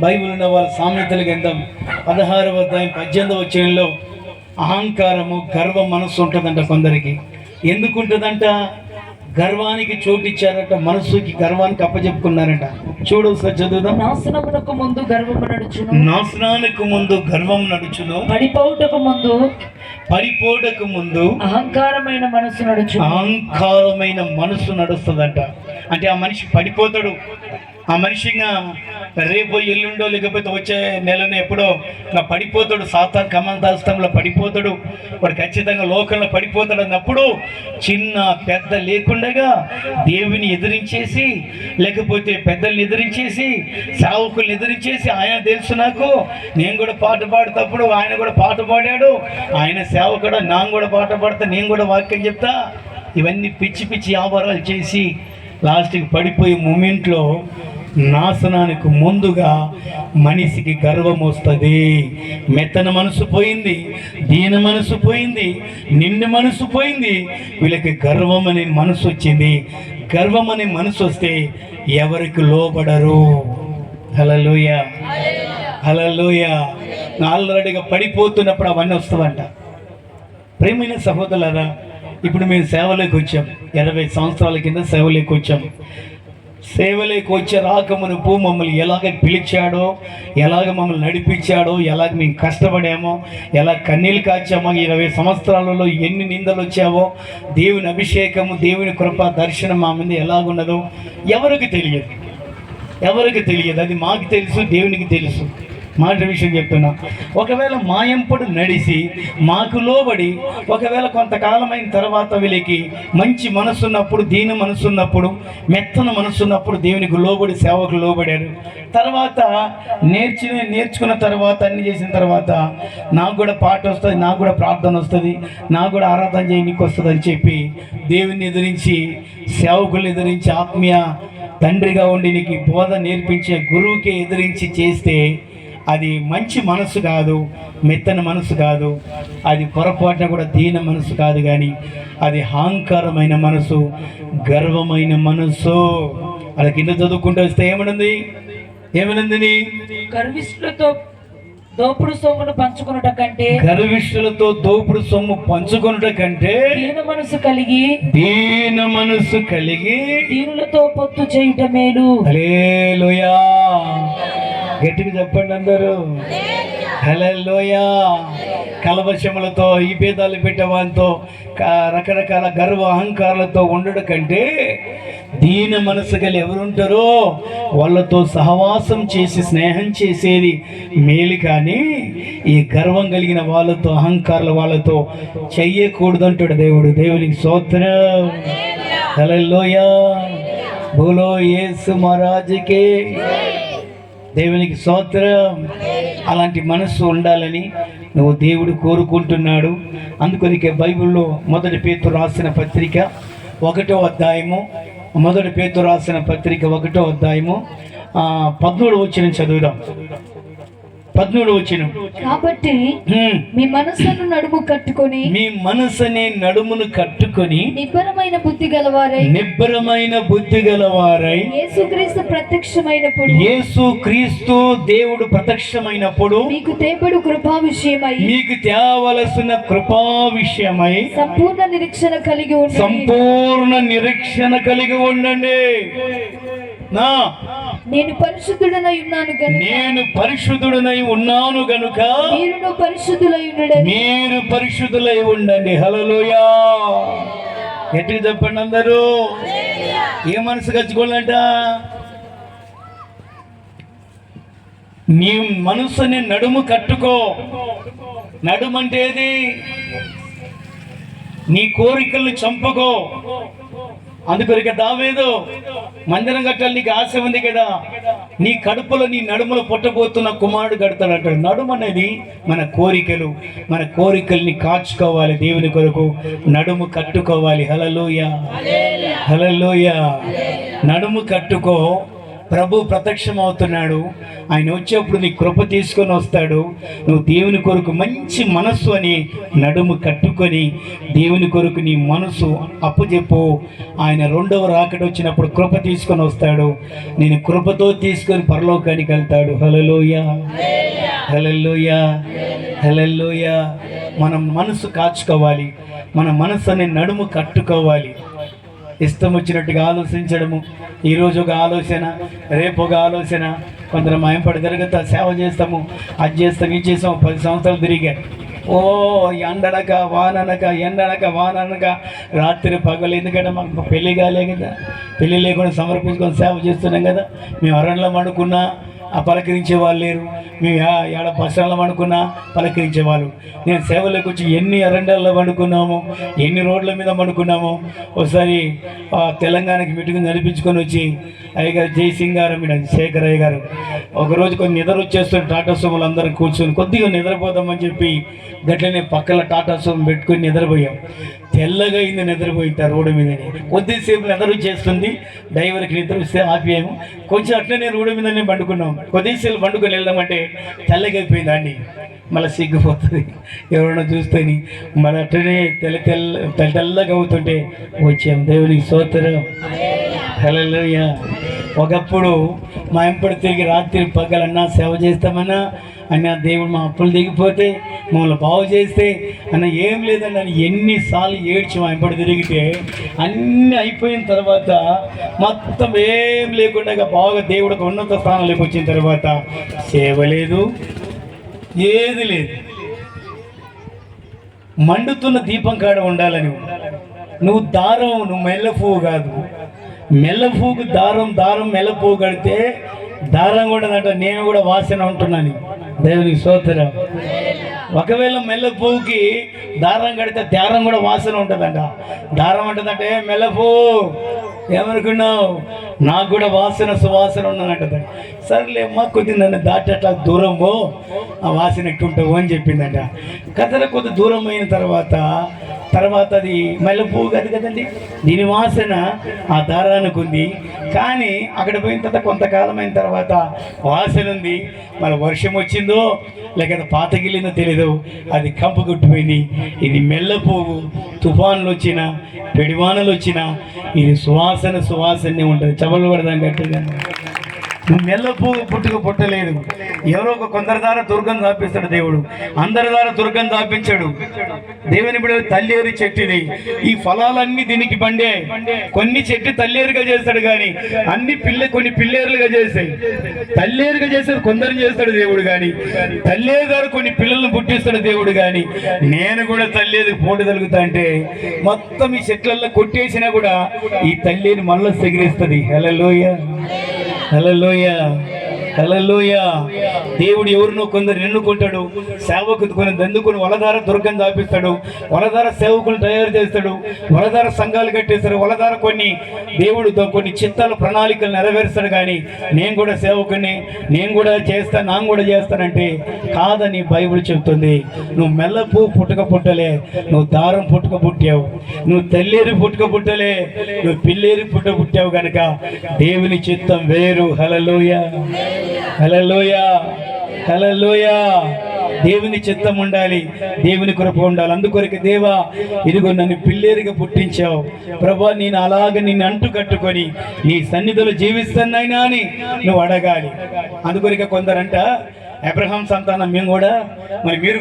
Bible ఉన్న వాళ్ళ సామెతల గ్రంథం పదహారవ అధ్యాయం పద్దెనిమిదవ వచ్చేలో అహంకారము గర్వం మనసు ఉంటుందంట కొందరికి. ఎందుకు ఉంటుందంట గర్వానికి చోటు ఇచ్చారట మనసుకి గర్వానికి అప్పచెప్పుకున్నారంట చూడు ఒకసారి చదువుదాం. నాశనమునకు ముందు గర్వము నడుచును. నాశనానికి ముందు గర్వం నడుచును. పడిపోవుటకు ముందు పడిపోటకు ముందు అహంకారమైన మనసు నడుచును. అహంకారమైన మనసు నడుస్తుందంట. అంటే ఆ మనిషి పడిపోతాడు. ఆ మనిషి ఇంకా రేపు ఎల్లుండో లేకపోతే వచ్చే నెలను ఎప్పుడో ఇంకా పడిపోతాడు సాతాన్ కమంతాస్తంలో పడిపోతాడు వాడు ఖచ్చితంగా లోకంలో పడిపోతాడు అన్నప్పుడు చిన్న పెద్ద లేకుండగా దేవుని ఎదిరించేసి లేకపోతే పెద్దల్ని ఎదిరించేసి సావుకుల్ని ఎదిరించేసి ఆయన తెలుసు నాకు. నేను కూడా పాట పాడేటప్పుడు ఆయన కూడా పాట పాడాడు. ఆయన సేవకుడు నాకు కూడా పాట పాడతా నేను కూడా వాక్యం చెప్తా. ఇవన్నీ పిచ్చి పిచ్చి వ్యాపారాలు చేసి లాస్ట్కి పడిపోయే మూమెంట్లో నాశనానికి ముందుగా మనిషికి గర్వం వస్తుంది. మెత్తన మనసు పోయింది దీన మనసు పోయింది నిండు మనసు పోయింది వీళ్ళకి గర్వం అనే మనసు వచ్చింది. గర్వం అనే మనసు వస్తే ఎవరికి లోబడరు. హలలోయ హలలోయ ఆల్రెడీగా పడిపోతున్నప్పుడు అవన్నీ వస్తుందంట ప్రేమైన సహోదరులరా ఇప్పుడు మేము సేవలోకి వచ్చాం. ఇరవై సంవత్సరాల కింద సేవలోకి వచ్చాం. సేవలోకి వచ్చే రాకమునుపు మమ్మల్ని ఎలాగ పిలిచాడో ఎలాగ మమ్మల్ని నడిపించాడో ఎలాగ మేము కష్టపడామో ఎలా కన్నీళ్ళు కాచామో ఇరవై సంవత్సరాలలో ఎన్ని నిందలు వచ్చావో దేవుని అభిషేకము దేవుని కృప దర్శనం మా మీద ఎలాగున్నదో ఎవరికి తెలియదు. ఎవరికి తెలియదు? అది మాకు తెలుసు దేవునికి తెలుసు. మాట విషయం చెప్తున్నా. ఒకవేళ మాయంపడు నడిసి మాకు లోబడి ఒకవేళ కొంతకాలమైన తర్వాత వీళ్ళకి మంచి మనసున్నప్పుడు దీని మనసున్నప్పుడు మెత్తన మనసున్నప్పుడు దేవునికి లోబడి సేవకు లోబడారు. తర్వాత నేర్చిన నేర్చుకున్న తర్వాత అన్ని చేసిన తర్వాత నాకు కూడా పాట వస్తుంది నాకు కూడా ప్రార్థన వస్తుంది నాకు కూడా ఆరాధన చేయడానికి వస్తుంది అని చెప్పి దేవుని ఎదిరించి సేవకులు ఎదిరించి ఆత్మీయ తండ్రిగా ఉండి నీకు బోధ నేర్పించే గురువుకి ఎదిరించి చేస్తే అది మంచి మనసు కాదు మెత్తని మనసు కాదు అది పొరపాటున కూడా దీన మనసు కాదు కానీ అది అహంకారమైన మనసు గర్వమైన మనసు. అది కింద చదువుకుంటూ వస్తే ఏమనుంది? ఏమనుంది గర్విష్ఠులతో దోపుడు సొమ్మును పంచుకున్నట కంటే గర్విష్ఠులతో దోపుడు సొమ్ము పంచుకొనుట కంటే దీన మనసు కలిగి దీన మనసు కలిగి దీనులతో పొత్తు చేయుట మేలు. గట్టిగా చెప్పండి అందరూ. హలేలుయా కలవశములతో ఈ భేదాలు పెట్టేవాంతో రకరకాల గర్వ అహంకారాలతో ఉండడం కంటే దీన మనసు గల ఎవరుంటారో వాళ్ళతో సహవాసం చేసి స్నేహం చేసేది మేలు కానీ ఈ గర్వం కలిగిన వాళ్ళతో అహంకారాల వాళ్ళతో చెయ్యకూడదంటాడు దేవుడు. దేవునికి స్తోత్రం. హల్లెలూయా. బోలో యేసు మహారాజుకే దేవునికి స్తోత్రం. అలాంటి మనస్సు ఉండాలని నువ్వు దేవుడు కోరుకుంటున్నాడు. అందుకొనికే బైబిల్లో మొదటి పేతు రాసిన పత్రిక ఒకటో అధ్యాయము మొదటి పేతు రాసిన పత్రిక ఒకటో అధ్యాయము పద్మూడు వచ్చిన చదువుదాం. పద్మూడు వచ్చిన కాబట్టి మీ మనస్సును నడుము కట్టుకొని మీ మనసుని నడుమును కట్టుకొని నిబ్బరమైన బుద్ధి గలవారై నిబ్బరమైన బుద్ధి గలవారై యేసుక్రీస్తు ప్రత్యక్షమైనప్పుడు యేసు క్రీస్తు దేవుడు ప్రత్యక్షమైనప్పుడు మీకు తేపడు కృపా విషయమై మీకు తేవలసిన కృపా విషయమై సంపూర్ణ నిరీక్షణ కలిగి ఉండండి. సంపూర్ణ నిరీక్షణ కలిగి ఉండండి. నా నేను పరిశుద్ధుడనై ఉన్నాను కనుక నేను పరిశుద్ధుడనై ఉన్నాను గనుక. మీరును పరిశుద్ధులై ఉండడని మీరు పరిశుద్ధులై ఉండండి. హలలోయా ఎట్టి చెప్పండి అందరూ. ఏ మనసు కచ్చుకోవాలంట నీ మనసుని నడుము కట్టుకో. నడుము అంటే ఏది? నీ కోరికల్ని చంపుకో. అందుకొరిక దావేదో మందిరం కట్టాలి నీకు ఆశ ఉంది కదా. నీ కడుపులో నీ నడుములో పుట్టబోతున్న కుమారుడు కడతాడు అంటాడు నడుము అనేది మన కోరికలు. మన కోరికల్ని కాచుకోవాలి దేవుని కొరకు. నడుము కట్టుకోవాలి. హలలోయ హలలోయ నడుము కట్టుకో. ప్రభు ప్రత్యక్షం అవుతున్నాడు ఆయన వచ్చేప్పుడు నీ కృప తీసుకొని వస్తాడు. నువ్వు దేవుని కొరకు మంచి మనస్సు అని నడుము కట్టుకొని దేవుని కొరకు నీ మనసు అప్పుజెప్పు. ఆయన రెండవ రాకడ వచ్చినప్పుడు కృప తీసుకొని వస్తాడు. నేను కృపతో తీసుకొని పరలోకానికి వెళ్తాడు. హలలోయ హలలోయ హలలోయ మనం మనసు కాచుకోవాలి. మన మనసుని నడుము కట్టుకోవాలి. ఇష్టం వచ్చినట్టుగా ఆలోచించడము ఈరోజు ఒక ఆలోచన రేపు ఒక ఆలోచన. కొందరు మాయంపడి తిరగతా సేవ చేస్తాము అది చేస్తాం ఇది చేస్తాము. పది సంవత్సరాలు తిరిగా ఓ ఎండనక వాననక ఎండనక వాననక. రాత్రి పగలు ఎందుకంటే మాకు పెళ్ళి కాలే కదా. పెళ్ళి లేకుండా సమర్పించుకొని సేవ చేస్తున్నాం కదా. మేము అరణ్యంలో పండుకున్నా పలకరించే వాళ్ళు లేరు. మేము ఏడ బస్టాండ్లో పండుకున్నా పలకరించే వాళ్ళు నేను సేవలోకి వచ్చి ఎన్ని అరండాల్లో పండుకున్నాము ఎన్ని రోడ్ల మీద పండుకున్నాము ఒకసారి తెలంగాణకి మీటింగ్ నడిపించుకొని వచ్చి అయ్యగారు జయసింగ్ గారు మీద శేఖర్ అయ్య గారు ఒకరోజు కొన్ని నిద్ర వచ్చేస్తున్న టాటా సోములు అందరం కూర్చొని. కొద్దిగా నిద్రపోదామని చెప్పి గట్లనే పక్కల టాటా సోము పెట్టుకొని నిద్రపోయాం. తెల్లగా అయింది నిద్రపోయింది రోడ్డు మీదనే. కొద్దిసేపు నిద్ర వచ్చేస్తుంది డ్రైవర్కి నిద్ర వస్తే ఆపేయము. కొంచెం అట్లనే రోడ్డు మీదనే పండుకున్నాం. కొద్దిసేపు పండుకొని వెళ్దామంటే తెల్లగా అయిపోయింది అండి మళ్ళీ సిగ్గిపోతుంది ఎవరైనా చూస్తేని మన అట్లనే తెల్ల తెల్ల తెల్ల తెల్లగా అవుతుంటే వచ్చాం. దేవునికి సోదరం హల్లెలూయ. ఒకప్పుడు మా ఎంపడి తిరిగి రాత్రి పగలన్నా సేవ చేస్తామన్నా అన్న దేవుడు మా అప్పులు దిగిపోతే మమ్మల్ని బాగు చేస్తే అన్న ఏం లేదన్న అని ఎన్నిసార్లు ఏడ్చి మా ఎంపడి తిరిగితే అన్నీ అయిపోయిన తర్వాత మొత్తం ఏం లేకుండా బాగా దేవుడికి ఉన్నత స్థానంలోకి వచ్చిన తర్వాత సేవ లేదు ఏది లేదు. మండుతున్న దీపం కాడ ఉండాలని. నువ్వు దారం నువ్వు మెల్లపువ్వు కాదు. మెల్ల దారం దారం మెల్ల పువ్వు కడితే దారం కూడా అంట నేను కూడా వాసన ఉంటున్నాను. దేవునికి సోదరం ఒకవేళ మెల్ల పువ్వుకి దారం కడితే దారం కూడా వాసన ఉంటుందంట. దారం ఉంటుందంటే మెల్ల పువ్వు ఏమనుకున్నావు? నాకు కూడా వాసన సువాసన ఉన్నానంట సర్లే అమ్మా కొద్ది నన్ను దాటి అట్లా దూరం పో. ఆ వాసన ఎట్టుంటావు అని చెప్పిందంట. కథల కొద్ది దూరం అయిన తర్వాత తర్వాత అది మల్లె పువ్వు కాదు కదండి. దీని వాసన ఆ దారానికి ఉంది. కానీ అక్కడ పోయిన తర్వాత కొంతకాలం అయిన తర్వాత వాసన ఉంది. మన వర్షం వచ్చిందో లేకపోతే పాతగిలిందో తెలీదు. అది కంపు కొట్టిపోయింది. ఇది మెల్ల పువ్వు తుఫాన్లు వచ్చినా పెడివానలు వచ్చినా ఇది సువాసన సువాసనే ఉంటుంది. చవలు పడదాం గట్టిగా. మెల్ల పువ్వు పుట్టుక పుట్టలేదు. ఎవరో ఒక కొందరి ద్వారా దుర్గం దాపిస్తాడు దేవుడు. అందరి ద్వారా దుర్గం దాపించాడు. దేవుని ఇప్పుడు తల్లేరు చెట్టుది ఈ ఫలాలన్నీ దీనికి పండే. కొన్ని చెట్టు తల్లేరుగా చేస్తాడు కానీ అన్ని పిల్ల కొన్ని పిల్లేరులుగా చేస్తాయి. తల్లేరుగా చేసేది కొందరు చేస్తాడు దేవుడు కానీ తల్లేరు ద్వారా కొన్ని పిల్లలను పుట్టిస్తాడు దేవుడు కానీ నేను కూడా తల్లేది పోటీ అంటే మొత్తం ఈ చెట్లల్లో కొట్టేసినా కూడా ఈ తల్లిని మళ్ళీ సెగిరిస్తుంది. లోయ హలోయ హలోయ దేవుడు ఎవరినో కొందరు ఎన్నుకుంటాడు సేవకు కొన్ని దందుకుని వలధార దుర్గం దాపిస్తాడు. వలధార సేవకులు తయారు చేస్తాడు. వలధార సంఘాలు కట్టేస్తాడు వలధార కొన్ని దేవుడితో కొన్ని చిత్తాల ప్రణాళికలు నెరవేరుస్తాడు కానీ నేను కూడా సేవకుని నేను కూడా చేస్తాను నాకు కూడా చేస్తానంటే కాదని బైబిల్ చెబుతుంది. నువ్వు మెల్లపువ్వు పుట్టుక పుట్టలే నువ్వు దారం పుట్టుక పుట్టావు. నువ్వు తల్లేరు పుట్టుక పుట్టలే నువ్వు పిల్లేరు పుట్ట పుట్టావు కనుక దేవుని చిత్తం వేరు. హలలోయ హలలోయ హలలోయ దేవుని చిత్తం ఉండాలి. దేవుని కృప ఉండాలి. అందుకొరకు దేవా ఇదిగో నన్ను పిల్లేరుగా పుట్టించావు. ప్రభా నేను అలాగ నిన్ను అంటు కట్టుకొని నీ సన్నిధిలో జీవిస్తానైనా అని నువ్వు అడగాలి. అందుకొరిక కొందరంట అబ్రహాం సంతానం మేము కూడా మరి మీరు కూడా